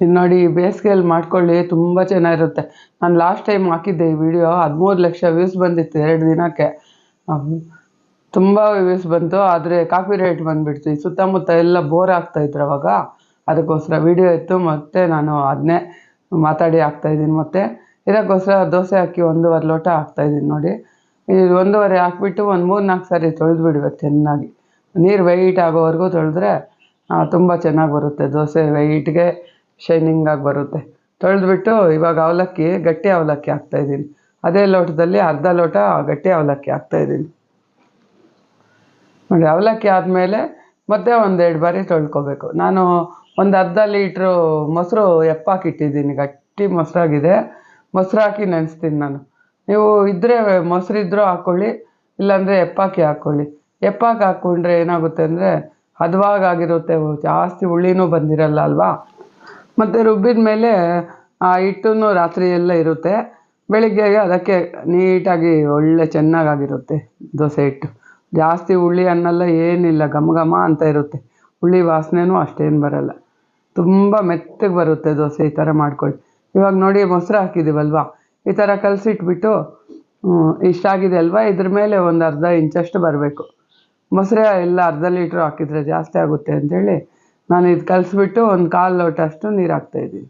ಇದು ನೋಡಿ ಬೇಸಿಗೆಯಲ್ಲಿ ಮಾಡ್ಕೊಳ್ಳಿ, ತುಂಬ ಚೆನ್ನಾಗಿರುತ್ತೆ. ನಾನು ಲಾಸ್ಟ್ ಟೈಮ್ ಹಾಕಿದ್ದೆ ಈ ವಿಡಿಯೋ ಹದಿಮೂರು ಲಕ್ಷ ವ್ಯೂಸ್ ಬಂದಿತ್ತು ಎರಡು ದಿನಕ್ಕೆ. ತುಂಬ ವ್ಯೂಸ್ ಬಂತು, ಆದರೆ ಕಾಪಿ ರೇಟ್ ಬಂದುಬಿಡ್ತು. ಈ ಸುತ್ತಮುತ್ತ ಎಲ್ಲ ಬೋರ್ ಆಗ್ತಾಯಿದ್ರು ಅವಾಗ. ಅದಕ್ಕೋಸ್ಕರ ವಿಡಿಯೋ ಇತ್ತು, ಮತ್ತೆ ನಾನು ಅದನ್ನೇ ಮಾತಾಡಿ ಹಾಕ್ತಾಯಿದ್ದೀನಿ ಮತ್ತೆ. ಇದಕ್ಕೋಸ್ಕರ ದೋಸೆ ಹಾಕಿ ಒಂದೂವರೆ ಲೋಟ ಹಾಕ್ತಾಯಿದ್ದೀನಿ ನೋಡಿ. ಇದು ಒಂದೂವರೆ ಹಾಕ್ಬಿಟ್ಟು ಒಂದು ಮೂರು ನಾಲ್ಕು ಸಾರಿ ತೊಳೆದು ಬಿಡ್ಬೇಕು ಚೆನ್ನಾಗಿ. ನೀರು ವೈಟ್ ಆಗೋವರೆಗೂ ತೊಳೆದ್ರೆ ತುಂಬ ಚೆನ್ನಾಗಿ ಬರುತ್ತೆ ದೋಸೆ ವೈಟ್ಗೆ ಶೈನಿಂಗಾಗಿ ಬರುತ್ತೆ. ತೊಳೆದ್ಬಿಟ್ಟು ಇವಾಗ ಅವಲಕ್ಕಿ, ಗಟ್ಟಿ ಅವಲಕ್ಕಿ ಹಾಕ್ತಾಯಿದ್ದೀನಿ ಅದೇ ಲೋಟದಲ್ಲಿ ಅರ್ಧ ಲೋಟ ಗಟ್ಟಿ ಅವಲಕ್ಕಿ ಹಾಕ್ತಾಯಿದ್ದೀನಿ ನೋಡಿ, ಅವಲಕ್ಕಿ ಆದಮೇಲೆ ಮತ್ತೆ ಒಂದೆರಡು ಬಾರಿ ತೊಳ್ಕೊಬೇಕು. ನಾನು ಒಂದು ಅರ್ಧ ಲೀಟ್ರು ಮೊಸರು ಎಪ್ಪಾಕಿಟ್ಟಿದ್ದೀನಿ. ಗಟ್ಟಿ ಮೊಸರಾಗಿದೆ. ಮೊಸರು ಹಾಕಿ ನೆನೆಸ್ತೀನಿ ನಾನು. ನೀವು ಇದ್ದರೆ ಮೊಸರು ಇದ್ದರೂ ಹಾಕ್ಕೊಳ್ಳಿ ಇಲ್ಲಾಂದರೆ ಎಪ್ಪಾಕಿ ಹಾಕ್ಕೊಳ್ಳಿ ಎಪ್ಪಾಕಿ ಹಾಕ್ಕೊಂಡ್ರೆ ಏನಾಗುತ್ತೆ ಅಂದರೆ ಹದವಾಗಿರುತ್ತೆ ಜಾಸ್ತಿ ಹುಳಿನೂ ಬಂದಿರಲ್ಲ ಅಲ್ವಾ? ಮತ್ತು ರುಬ್ಬಿದ ಮೇಲೆ, ಆ, ಹಿಟ್ಟನ್ನು ರಾತ್ರಿ ಎಲ್ಲ ಇರುತ್ತೆ ಬೆಳಿಗ್ಗೆಗೆ ಅದಕ್ಕೆ ನೀಟಾಗಿ ಒಳ್ಳೆ ಚೆನ್ನಾಗಾಗಿರುತ್ತೆ ದೋಸೆ ಹಿಟ್ಟು. ಜಾಸ್ತಿ ಹುಳಿ ಅನ್ನಲ್ಲ ಏನಿಲ್ಲ, ಘಮ ಘಮ ಅಂತ ಇರುತ್ತೆ. ಹುಳಿ ವಾಸನೆನೂ ಅಷ್ಟೇನು ಬರಲ್ಲ. ತುಂಬ ಮೆತ್ತಗೆ ಬರುತ್ತೆ ದೋಸೆ ಈ ಥರ ಮಾಡ್ಕೊಳ್ಳಿ. ಇವಾಗ ನೋಡಿ, ಮೊಸರು ಹಾಕಿದ್ದೀವಲ್ವಾ? ಈ ಥರ ಕಲಸಿಟ್ಬಿಟ್ಟು ಇಷ್ಟಾಗಿದೆ ಅಲ್ವಾ? ಇದ್ರ ಮೇಲೆ ಒಂದು ಅರ್ಧ ಇಂಚಷ್ಟು ಬರಬೇಕು. ಮೊಸರು ಎಲ್ಲ ಅರ್ಧ ಲೀಟ್ರ್ ಹಾಕಿದರೆ ಜಾಸ್ತಿ ಆಗುತ್ತೆ ಅಂಥೇಳಿ ನಾನು ಇದು ಕಲಿಸ್ಬಿಟ್ಟು ಒಂದು ಕಾಲು ಲೋಟ ಅಷ್ಟು ನೀರು ಹಾಕ್ತಾಯಿದ್ದೀನಿ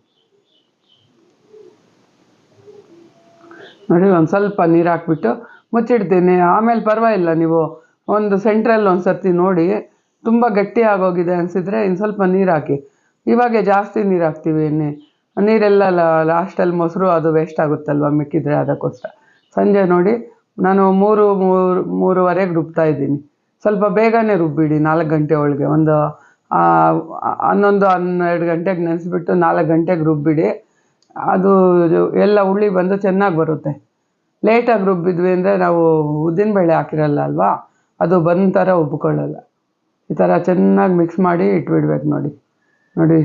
ನೋಡಿ, ಒಂದು ಸ್ವಲ್ಪ ನೀರು ಹಾಕ್ಬಿಟ್ಟು ಮುಚ್ಚಿಡ್ತೀನಿ. ಆಮೇಲೆ ಪರವಾಗಿಲ್ಲ ನೀವು. ಒಂದು ಸೆಂಟ್ರಲ್ಲಿ ಒಂದು ಸರ್ತಿ ನೋಡಿ. ತುಂಬ ಗಟ್ಟಿ ಆಗೋಗಿದೆ ಅನಿಸಿದ್ರೆ ಇನ್ನು ಸ್ವಲ್ಪ ನೀರು ಹಾಕಿ ಇವಾಗೆ ಜಾಸ್ತಿ ನೀರು ಹಾಕ್ತೀವಿ ಎಣ್ಣೆ. ನೀರೆಲ್ಲ ಲಾಸ್ಟಲ್ಲಿ ಮೊಸರು ಅದು ವೇಸ್ಟ್ ಆಗುತ್ತಲ್ವ ಮಿಕ್ಕಿದ್ರೆ ಅದಕ್ಕೋಸ್ಕರ. ಸಂಜೆ ನೋಡಿ, ನಾನು ಮೂರು ಮೂರು, ಮೂರುವರೆಗೆ ರುಬ್ತಾ ಇದ್ದೀನಿ. ಸ್ವಲ್ಪ ಬೇಗನೆ ರುಬ್ಬಿಡಿ, ನಾಲ್ಕು ಗಂಟೆ ಒಳಗೆ. ಒಂದು ಹನ್ನೊಂದು, ಹನ್ನೆರಡು ಗಂಟೆಗೆ ನೆನೆಸ್ಬಿಟ್ಟು ನಾಲ್ಕು ಗಂಟೆಗೆ ರುಬ್ಬಿಡಿ. ಅದು ಎಲ್ಲ ಹುಳಿ ಬಂದು ಚೆನ್ನಾಗಿ ಬರುತ್ತೆ. ಲೇಟಾಗಿ ರುಬ್ಬಿದ್ವಿ ಅಂದರೆ ನಾವು ಉದ್ದಿನಬೇಳೆ ಹಾಕಿರಲ್ಲ ಅಲ್ವಾ? ಅದು ಬಂದ ಥರ ಉಬ್ಕೊಳ್ಳಲ್ಲ ಈ ಥರ ಚೆನ್ನಾಗಿ ಮಿಕ್ಸ್ ಮಾಡಿ ಇಟ್ಬಿಡ್ಬೇಕು ನೋಡಿ. ನೋಡಿ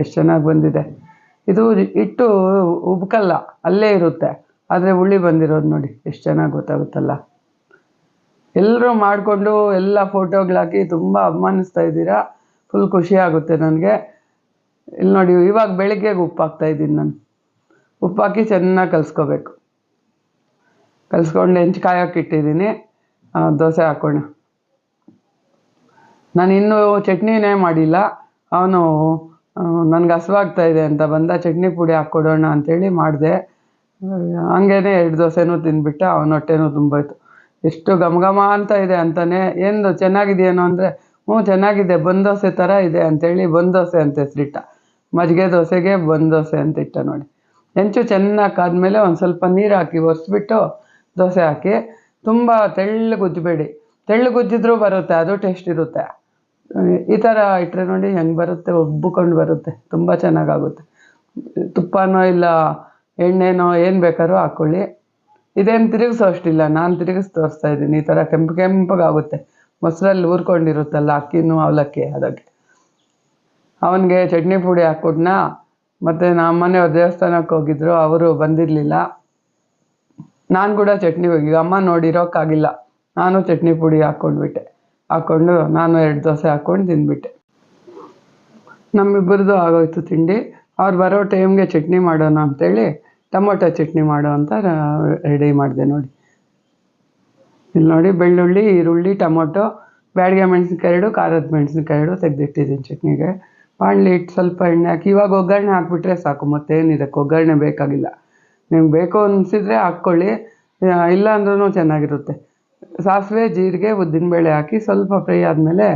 ಎಷ್ಟು ಚೆನ್ನಾಗಿ ಬಂದಿದೆ. ಇದು ಇಟ್ಟು ಉಬ್ಕಲ್ಲ, ಅಲ್ಲೇ ಇರುತ್ತೆ. ಆದರೆ ಹುಳಿ ಬಂದಿರೋದು ನೋಡಿ, ಎಷ್ಟು ಚೆನ್ನಾಗಿ ಗೊತ್ತಾಗುತ್ತಲ್ಲ. ಎಲ್ಲರೂ ಮಾಡಿಕೊಂಡು ಎಲ್ಲ ಫೋಟೋಗಳಾಕಿ ತುಂಬ ಅಭಿಮಾನಿಸ್ತಾ ಇದ್ದೀರಾ? ಫುಲ್ ಖುಷಿ ಆಗುತ್ತೆ ನನಗೆ. ಇಲ್ಲಿ ನೋಡಿ, ಇವಾಗ ಬೆಳಿಗ್ಗೆಗೆ ಉಪ್ಪು ಹಾಕ್ತಾಯಿದ್ದೀನಿ ನಾನು. ಉಪ್ಪು ಹಾಕಿ ಚೆನ್ನಾಗಿ ಕಲಿಸ್ಕೋಬೇಕು. ಕಲಿಸ್ಕೊಂಡು ಹೆಂಚು ಕಾಯೋಕೆ ಇಟ್ಟಿದ್ದೀನಿ. ದೋಸೆ ಹಾಕೋಣ. ನಾನು ಇನ್ನೂ ಚಟ್ನಿನೇ ಮಾಡಿಲ್ಲ. ಅವನು ನನಗೆ ಹಸುವಾಗ್ತಾ ಇದೆ ಅಂತ ಬಂದ, ಚಟ್ನಿ ಪುಡಿ ಹಾಕ್ಕೊಡೋಣ ಅಂಥೇಳಿ ಮಾಡಿದೆ. ಹಂಗೇನೆ ಎರಡು ದೋಸೆನೂ ತಿಂದ್ಬಿಟ್ಟು ಅವನ ಹೊಟ್ಟೆನೂ ತುಂಬೋಯ್ತು. ಎಷ್ಟು ಘಮ ಘಮ ಅಂತ ಇದೆ ಅಂತಾನೆ. ಏನು ಚೆನ್ನಾಗಿದೆಯೇನೋ? ಅಂದರೆ ಹ್ಞೂ, ಚೆನ್ನಾಗಿದೆ. ಬಂದ್ ದೋಸೆ ಥರ ಇದೆ ಅಂಥೇಳಿ ದೋಸೆ ಅಂತ ಹೆಸರಿಟ್ಟ. ಮಜ್ಜಿಗೆ ದೋಸೆಗೆ ಬಂದ್ ದೋಸೆ ಅಂತ ಇಟ್ಟ ನೋಡಿ. ಹೆಂಚು ಚೆನ್ನಾಗಿ ಕಾದ್ಮೇಲೆ ಒಂದು ಸ್ವಲ್ಪ ನೀರು ಹಾಕಿ ಒರೆಸ್ಬಿಟ್ಟು ದೋಸೆ ಹಾಕಿ. ತುಂಬ ತೆಳ್ಳಗೆ ಗುದ್ದಬೇಡಿ ತೆಳ್ಳಗೆ ಉಜ್ಜಿದ್ರೂ ಬರುತ್ತೆ, ಅದು ಟೇಸ್ಟ್ ಇರುತ್ತೆ. ಈ ಥರ ಇಟ್ಟರೆ ನೋಡಿ ಹೆಂಗೆ ಬರುತ್ತೆ, ಒಬ್ಬಿಕೊಂಡು ಬರುತ್ತೆ. ತುಂಬ ಚೆನ್ನಾಗಾಗುತ್ತೆ. ತುಪ್ಪನೋ ಇಲ್ಲ ಎಣ್ಣೆನೋ ಏನು ಬೇಕಾದ್ರೂ ಹಾಕ್ಕೊಳ್ಳಿ ಇದೇನು ತಿರುಗಿಸೋ ಅಷ್ಟಿಲ್ಲ, ನಾನು ತಿರುಗಿಸಿ ತೋರಿಸ್ತಾ ಇದ್ದೀನಿ. ಈ ಥರ ಕೆಂಪು ಕೆಂಪಗಾಗುತ್ತೆ ಮೊಸರಲ್ಲಿ ಊರ್ಕೊಂಡಿರುತ್ತಲ್ಲ ಅಕ್ಕಿನೂ ಅವಲಕ್ಕಿ ಅದಕ್ಕೆ. ಅವನಿಗೆ ಚಟ್ನಿ ಪುಡಿ ಹಾಕ್ಕೊಟ್ನ, ಮತ್ತು ನಮ್ಮ ಮನೆಯವ್ರ ದೇವಸ್ಥಾನಕ್ಕೆ ಹೋಗಿದ್ರು, ಅವರು ಬಂದಿರಲಿಲ್ಲ. ನಾನು ಕೂಡ ಚಟ್ನಿ ಹೋಗಿ, ಅಮ್ಮ ನೋಡಿರೋಕ್ಕಾಗಿಲ್ಲ ನಾನು ಚಟ್ನಿ ಪುಡಿ ಹಾಕ್ಕೊಂಡ್ಬಿಟ್ಟೆ. ಹಾಕ್ಕೊಂಡು ನಾನು ಎರಡು ದೋಸೆ ಹಾಕ್ಕೊಂಡು ತಿಂದ್ಬಿಟ್ಟೆ. ನಮ್ಮಿಬ್ಬರದು ಆಗೋಯ್ತು ತಿಂಡಿ. ಅವ್ರು ಬರೋ ಟೈಮ್ಗೆ ಚಟ್ನಿ ಮಾಡೋಣ ಅಂತೇಳಿ ಟೊಮೊಟೊ ಚಟ್ನಿ ಮಾಡೋ ಅಂತ ರೆಡಿ ಮಾಡಿದೆ ನೋಡಿ. ಇಲ್ಲಿ ನೋಡಿ ಬೆಳ್ಳುಳ್ಳಿ, ಈರುಳ್ಳಿ, ಟೊಮೊಟೊ, ಬ್ಯಾಡಿಗೆ ಮೆಣಸಿನ್ಕಾಯಿ ಎರಡು ಖಾರದ ಮೆಣಸಿನ್ಕಾಯಿ ಎರಡು ತೆಗೆದಿಟ್ಟಿದ್ದೀನಿ ಚಟ್ನಿಗೆ. ಬಾಣಲಿ ಇಟ್ಟು ಸ್ವಲ್ಪ ಎಣ್ಣೆ ಹಾಕಿ, ಇವಾಗ ಒಗ್ಗರಣೆ ಹಾಕ್ಬಿಟ್ರೆ ಸಾಕು ಮತ್ತೇನಿದಕ್ಕೆ ಒಗ್ಗರಣೆ ಬೇಕಾಗಿಲ್ಲ. ನಿಮ್ಗೆ ಬೇಕು ಅನಿಸಿದ್ರೆ ಹಾಕ್ಕೊಳ್ಳಿ. ಇಲ್ಲ ಅಂದ್ರೂ ಚೆನ್ನಾಗಿರುತ್ತೆ. ಸಾಸಿವೆ, ಜೀರಿಗೆ ಉದ್ದಿನಬೇಳೆ ಹಾಕಿ ಸ್ವಲ್ಪ ಫ್ರೈ ಆದಮೇಲೆ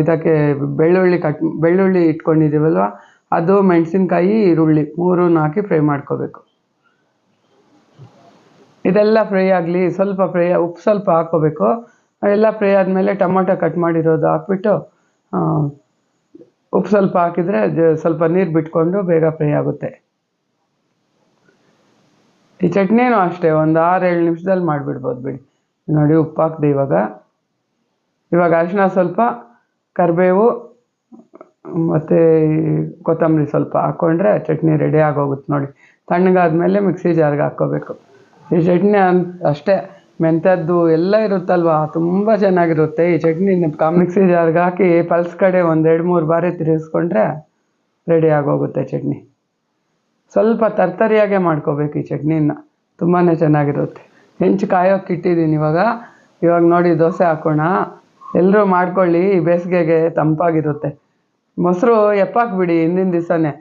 ಇದಕ್ಕೆ ಬೆಳ್ಳುಳ್ಳಿ ಕಟ್, ಬೆಳ್ಳುಳ್ಳಿ ಇಟ್ಕೊಂಡಿದ್ದೀವಲ್ವ, ಅದು ಮೆಣಸಿನ್ಕಾಯಿ, ಈರುಳ್ಳಿ, ಮೂರನ್ನು ಹಾಕಿ ಫ್ರೈ ಮಾಡ್ಕೋಬೇಕು. ಇದೆಲ್ಲ ಫ್ರೈ ಆಗಲಿ, ಸ್ವಲ್ಪ ಫ್ರೈ ಉಪ್ಪು ಸ್ವಲ್ಪ ಹಾಕ್ಕೋಬೇಕು. ಎಲ್ಲ ಫ್ರೈ ಆದಮೇಲೆ ಟೊಮೊಟೊ ಕಟ್ ಮಾಡಿರೋದು ಹಾಕ್ಬಿಟ್ಟು ಉಪ್ಪು ಸ್ವಲ್ಪ ಹಾಕಿದರೆ ಸ್ವಲ್ಪ ನೀರು ಬಿಟ್ಕೊಂಡು ಬೇಗ ಫ್ರೈ ಆಗುತ್ತೆ. ಈ ಚಟ್ನಿನೂ ಅಷ್ಟೇ, ಒಂದು ಆರು ಏಳು ನಿಮಿಷದಲ್ಲಿ ಮಾಡಿಬಿಡ್ಬೋದು ಬಿಡಿ. ನೋಡಿ, ಉಪ್ಪು ಹಾಕಿದೆ ಇವಾಗ. ಇವಾಗ ಅರಿಶಿನ ಸ್ವಲ್ಪ, ಕರಿಬೇವು, ಮತ್ತು ಕೊತ್ತಂಬರಿ ಸ್ವಲ್ಪ ಹಾಕ್ಕೊಂಡ್ರೆ ಚಟ್ನಿ ರೆಡಿ ಆಗೋಗುತ್ತೆ ನೋಡಿ. ತಣ್ಣಗಾದ್ಮೇಲೆ ಮಿಕ್ಸಿ ಜಾರ್ಗೆ ಹಾಕ್ಕೋಬೇಕು. ಈ ಚಟ್ನಿ ಅಷ್ಟೇ, ಮೆಂತ್ಯದ್ದು ಎಲ್ಲ ಇರುತ್ತಲ್ವಾ? ತುಂಬ ಚೆನ್ನಾಗಿರುತ್ತೆ. ಈ ಚಟ್ನಿ ಮಿಕ್ಸಿ ಜಾರ್ಗೆ ಹಾಕಿ ಪಲ್ಸ್ ಕಡೆ ಒಂದೆರಡು ಮೂರು ಬಾರಿ ತಿರುಗಿಸ್ಕೊಂಡ್ರೆ ರೆಡಿ ಆಗೋಗುತ್ತೆ ಚಟ್ನಿ. ಸ್ವಲ್ಪ ತರ್ತರಿಯಾಗೆ ಮಾಡ್ಕೋಬೇಕು ಈ ಚಟ್ನಿನ. ತುಂಬಾ ಚೆನ್ನಾಗಿರುತ್ತೆ. ಹೆಂಚು ಕಾಯೋಕೆ ಇಟ್ಟಿದ್ದೀನಿ ಇವಾಗ. ಇವಾಗ ನೋಡಿ ದೋಸೆ ಹಾಕೋಣ. ಎಲ್ಲರೂ ಮಾಡ್ಕೊಳ್ಳಿ. ಬೇಸಿಗೆಗೆ ತಂಪಾಗಿರುತ್ತೆ. ಮೊಸರು ಎಪ್ಪಾಕ್ಬಿಡಿ ಹಿಂದಿನ ದಿವಸನೇ.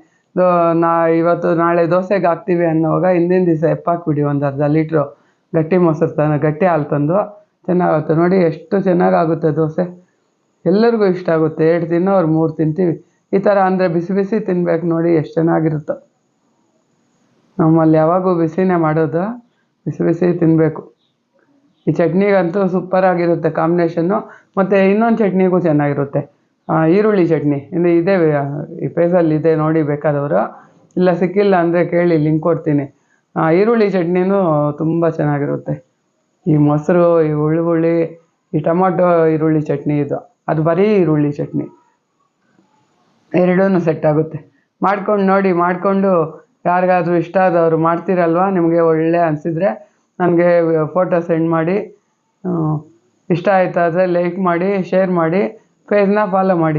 ನಾ ಇವತ್ತು ನಾಳೆ ದೋಸೆಗೆ ಹಾಕ್ತೀವಿ ಅನ್ನೋವಾಗ ಹಿಂದಿನ ದಿವಸ ಎಪ್ಪಾಕ್ಬಿಡಿ ಒಂದು ಅರ್ಧ ಲೀಟ್ರು ಗಟ್ಟಿ ಮೊಸರು ತ ಗಟ್ಟಿ ಹಾಲು ತಂದು ಚೆನ್ನಾಗುತ್ತೆ ನೋಡಿ ಎಷ್ಟು ಚೆನ್ನಾಗಾಗುತ್ತೆ ದೋಸೆ. ಎಲ್ಲರಿಗೂ ಇಷ್ಟ ಆಗುತ್ತೆ. ಎರಡು ತಿನ್ನೋರು, ಮೂರು ತಿಂತೀವಿ. ಈ ಥರ ಅಂದರೆ ಬಿಸಿ ಬಿಸಿ ತಿನ್ಬೇಕು ನೋಡಿ ಎಷ್ಟು ಚೆನ್ನಾಗಿರುತ್ತೋ. ನಮ್ಮಲ್ಲಿ ಯಾವಾಗೂ ಬಿಸಿನೇ ಮಾಡೋದು. ಬಿಸಿ ಬಿಸಿ ತಿನ್ನಬೇಕು ಈ ಚಟ್ನಿಗಂತೂ ಸೂಪರಾಗಿರುತ್ತೆ ಕಾಂಬಿನೇಷನ್ನು. ಮತ್ತು ಇನ್ನೊಂದು ಚಟ್ನಿಗೂ ಚೆನ್ನಾಗಿರುತ್ತೆ. ಈರುಳ್ಳಿ ಚಟ್ನಿ. ಇನ್ನು ಇದೆ ಈ ಪೇಜಲ್ಲಿ ಇದೆ, ನೋಡಿ ಬೇಕಾದವರು. ಇಲ್ಲ ಸಿಕ್ಕಿಲ್ಲ ಅಂದರೆ ಕೇಳಿ ಲಿಂಕ್ ಕೊಡ್ತೀನಿ. ಈರುಳ್ಳಿ ಚಟ್ನಿನೂ ತುಂಬ ಚೆನ್ನಾಗಿರುತ್ತೆ. ಈ ಮೊಸರು, ಈ ಉಳ್ಳುಳ್ಳಿ ಈ ಟೊಮಾಟೊ ಈರುಳ್ಳಿ ಚಟ್ನಿ ಇದು. ಅದು ಬರೀ ಈರುಳ್ಳಿ ಚಟ್ನಿ. ಎರಡೂ ಸೆಟ್ ಆಗುತ್ತೆ. ಮಾಡ್ಕೊಂಡು ನೋಡಿ, ಮಾಡಿಕೊಂಡು ಯಾರಿಗಾದ್ರೂ ಇಷ್ಟ ಆದವರು ಮಾಡ್ತೀರಲ್ವಾ? ನಿಮಗೆ ಒಳ್ಳೆ ಅನಿಸಿದ್ರೆ ನನಗೆ ಫೋಟೋ ಸೆಂಡ್ ಮಾಡಿ. ಇಷ್ಟ ಆಯ್ತಾದರೆ ಲೈಕ್ ಮಾಡಿ ಶೇರ್ ಮಾಡಿ. ಪೇಜ್ನ ಫಾಲೋ ಮಾಡಿ.